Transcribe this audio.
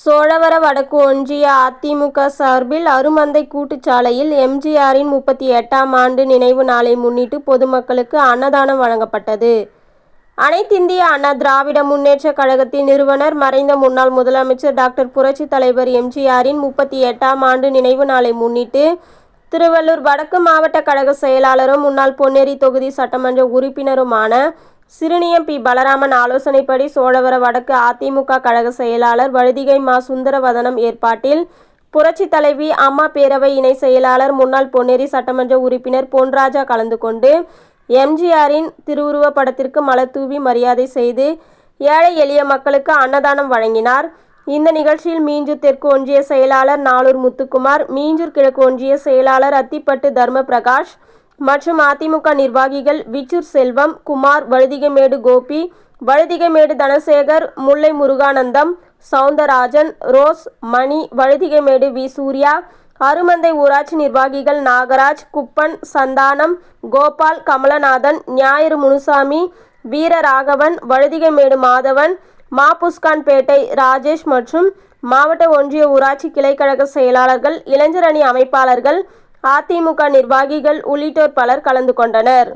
சோழவர வடக்கு ஒன்றிய அதிமுக சார்பில் அருமந்தை கூட்டுச்சாலையில் எம்ஜிஆரின் முப்பத்தி எட்டாம் ஆண்டு நினைவு நாளை முன்னிட்டு பொதுமக்களுக்கு அன்னதானம் வழங்கப்பட்டது. அனைத்திந்திய அண்ணா திராவிட முன்னேற்றக் கழகத்தின் நிறுவனர் மறைந்த முன்னாள் முதலமைச்சர் டாக்டர் புரட்சி தலைவர் எம்ஜிஆரின் முப்பத்தி எட்டாம் ஆண்டு நினைவு நாளை முன்னிட்டு திருவள்ளூர் வடக்கு மாவட்ட கழக செயலாளரும் முன்னாள் பொன்னேரி தொகுதி சட்டமன்ற உறுப்பினருமான சிறுனியம் பி. பலராமன் ஆலோசனைப்படி சோழவர வடக்கு அதிமுக கழக செயலாளர் வழுதிகை மா. சுந்தரவதனம் ஏற்பாட்டில் புரட்சி தலைவி அம்மா பேரவை இணை செயலாளர் முன்னாள் பொன்னேரி சட்டமன்ற உறுப்பினர் பொன்ராஜா கலந்து கொண்டு எம்ஜிஆரின் திருவுருவப் படத்திற்கு மலர் தூவி மரியாதை செய்து ஏழை எளிய மக்களுக்கு அன்னதானம் வழங்கினார். இந்த நிகழ்ச்சியில் மீஞ்சூர் தெற்கு ஒன்றிய செயலாளர் நாளூர் முத்துக்குமார் மீஞ்சூர் கிழக்கு ஒன்றிய செயலாளர் அத்திப்பட்டு தர்ம பிரகாஷ் மற்றும் அதிமுக நிர்வாகிகள் விச்சூர் செல்வம் குமார் வழுதிகைமேடு கோபி வழுதிகைமேடு தனசேகர் முல்லை முருகானந்தம் சவுந்தரராஜன் ரோஸ் மணி வழுதிகைமேடு வி. சூர்யா அருமந்தை ஊராட்சி நிர்வாகிகள் நாகராஜ் குப்பன் சந்தானம் கோபால் கமலநாதன் ஞாயிறு முனுசாமி வீரராகவன் வழுதிகைமேடு மாதவன் மாபுஸ்கான்பேட்டை ராஜேஷ் மற்றும் மாவட்ட ஒன்றிய ஊராட்சி கிளைக்கழக செயலாளர்கள் இளைஞர் அணி அமைப்பாளர்கள் அதிமுக நிர்வாகிகள் உள்ளிட்டோர் பலர் கலந்து கொண்டனர்.